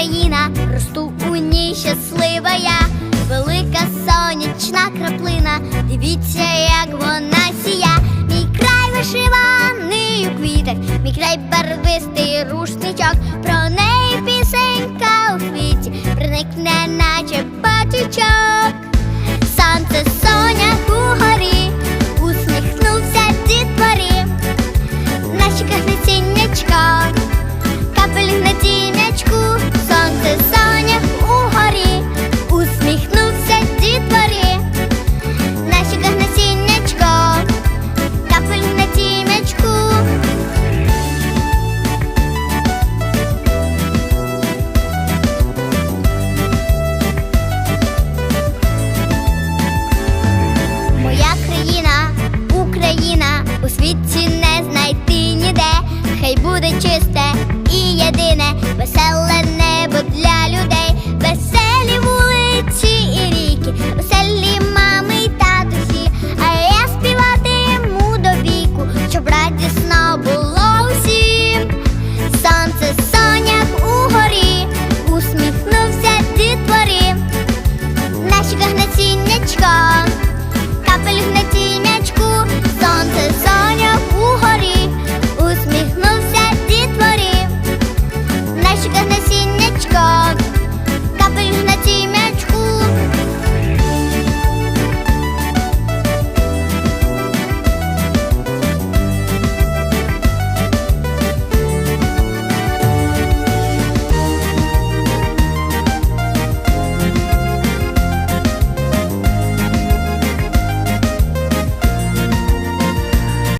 Україна, росту у ній щаслива я, велика сонячна краплина, дивіться, як вона сія, мій край вишиваний у квітах, мій край. без.